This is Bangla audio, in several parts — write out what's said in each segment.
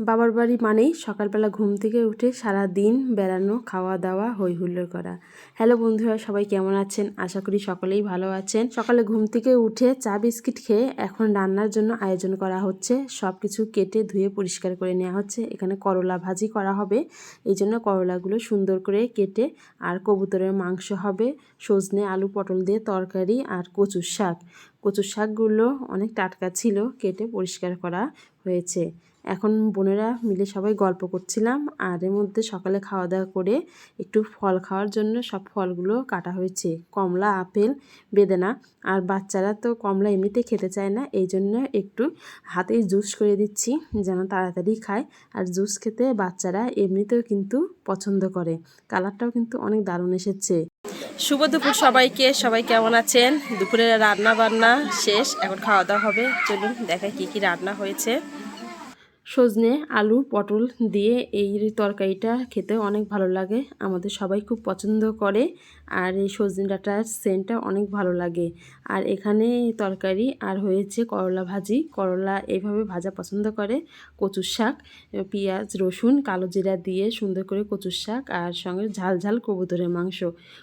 বাবার বাড়ি মানেই সকালবেলা ঘুম থেকে উঠে সারা দিন বেড়ানো খাওয়া দাওয়া হই হুল্লোড় করা। হ্যালো বন্ধুরা, সবাই কেমন আছেন? আশা করি সকলেই ভালো আছেন। সকালে ঘুম থেকে উঠে চা, বিস্কিট খেয়ে এখন রান্নার জন্য আয়োজন করা হচ্ছে। সব কিছু কেটে ধুয়ে পরিষ্কার করে নেওয়া হচ্ছে। এখানে করলা ভাজি করা হবে। এই জন্য করলাগুলো সুন্দর করে কেটে আর কবুতরের মাংস হবে, সজনে, আলু, পটল দিয়ে তরকারি আর কচুর শাক। কচুর শাকগুলো অনেক টাটকা ছিল, কেটে পরিষ্কার করা হয়েছে। এখন বোনেরা মিলে সবাই গল্প করছিলাম, আর এর মধ্যে সকালে খাওয়া দাওয়া করে একটু ফল খাওয়ার জন্য সব ফলগুলো কাটা হয়েছে। কমলা, আপেল, বেদেনা, আর বাচ্চারা তো কমলা এমনিতে খেতে চায় না, এই জন্য একটু হাতে জুস করে দিচ্ছি যেন তাড়াতাড়ি খায়। আর জুস খেতে বাচ্চারা এমনিতেও কিন্তু পছন্দ করে। কালারটাও কিন্তু অনেক দারুণ এসেছে। শুভ দুপুর সবাইকে। সবাই কেমন আছেন? দুপুরে রান্না বান্না শেষ। এখন খাওয়া দাওয়া হবে। চলুন দেখায় কি কি রান্না হয়েছে। সজনে, আলু, পটল দিয়ে এই তরকারিটা খেতে অনেক ভালো লাগে। আমাদের সবাই খুব পছন্দ করে আর এই সজনে ডাঁটার সেন্টটা অনেক ভালো লাগে। আর এখানে তরকারি আর হয়েছে করলা ভাজি। করলা এইভাবে ভাজা পছন্দ করে। কচুর শাক, পেঁয়াজ, রসুন, কালো জিরা দিয়ে সুন্দর করে কচুর শাক আর সঙ্গে ঝাল ঝাল কবুতরের মাংস।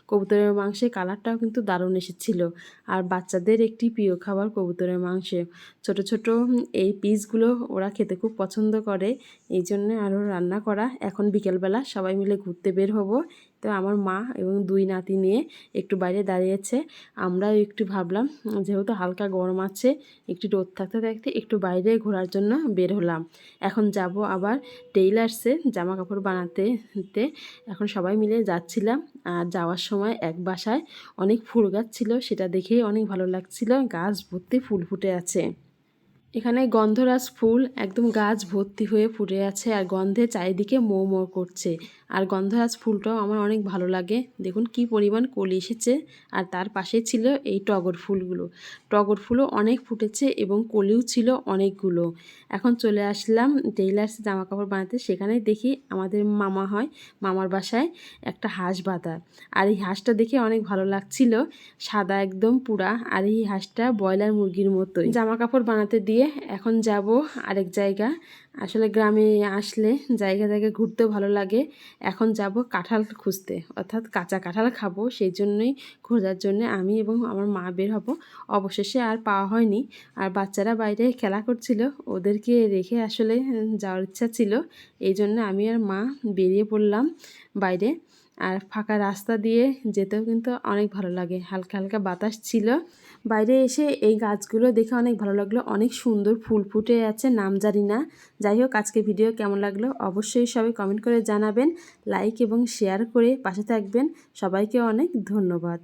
কবুতরের মাংসের কালারটাও কিন্তু দারুণ এসেছিল। আর বাচ্চাদের একটি প্রিয় খাবার কবুতরের মাংসে। ছোট ছোট এই পিসগুলো ওরা খেতে খুব পছন্দ করে এই জন্য আরও রান্না করা। এখন বিকেলবেলা সবাই মিলে ঘুরতে বের হব। তো আমার মা এবং দুই নাতি নিয়ে একটু বাইরে দাঁড়িয়েছে। আমরাও একটু ভাবলাম, যেহেতু হালকা গরম আছে, একটু রোদ থাকতে থাকতে একটু বাইরে ঘোরার জন্য বের হলাম। এখন যাব আবার টেইলার্সে জামা কাপড় বানাতে এখন সবাই মিলে যাচ্ছিলাম, আর যাওয়ার সময় এক বাসায় অনেক ফুল গাছ ছিল, সেটা দেখেই অনেক ভালো লাগছিল। গাছ ভর্তি ফুল ফুটে আছে। এখানে গন্ধরাজ ফুল একদম গাছ ভর্তি হয়ে ফুটে আছে আর গন্ধে চারিদিকে মো মো করছে। আর গন্ধরাজ ফুলটাও আমার অনেক ভালো লাগে। দেখুন কি পরিমাণ কলি এসেছে। আর তার পাশে ছিল এই টগর ফুলগুলো। টগর ফুলও অনেক ফুটেছে এবং কলিও ছিল অনেকগুলো। এখন চলে আসলাম টেইলার্সে জামা কাপড় বানাতে। সেখানে দেখি আমাদের মামা হয়, মামার বাসায় একটা হাঁস বাঁধা। আর এই হাঁসটা দেখে অনেক ভালো লাগছিল। সাদা একদম পুরা। আর এই হাঁসটা ব্রয়লার মুরগির মতোই। জামা কাপড় বানাতে দিয়ে এখন যাব আরেক জায়গা। আসলে গ্রামে আসলে জায়গা জায়গায় ঘুরতেও ভালো লাগে। এখন যাব কাঁঠাল খুঁজতে, অর্থাৎ কাঁচা কাঁঠাল খাব। সেই জন্যই খোঁজার জন্য আমি এবং আমার মা বের হব। অবশেষে আর পাওয়া হয়নি। আর বাচ্চারা বাইরে খেলা করছিল, ওদেরকে রেখে আসলে যাওয়ার ইচ্ছা ছিল। এই জন্য আমি আর মা বেরিয়ে পড়লাম বাইরে। আর ফাঁকা রাস্তা দিয়ে যেতেও কিন্তু অনেক ভালো লাগে। হালকা হালকা বাতাস ছিল। বাইরে এসে এই গাছগুলো দেখে অনেক ভালো লাগল। অনেক সুন্দর ফুল ফুটে আছে, নাম জানি না। যাই হোক আজকে ভিডিও কেমন লাগল অবশ্যই সবাই কমেন্ট করে জানাবেন। লাইক এবং শেয়ার করে পাশে থাকবেন। সবাইকে অনেক ধন্যবাদ।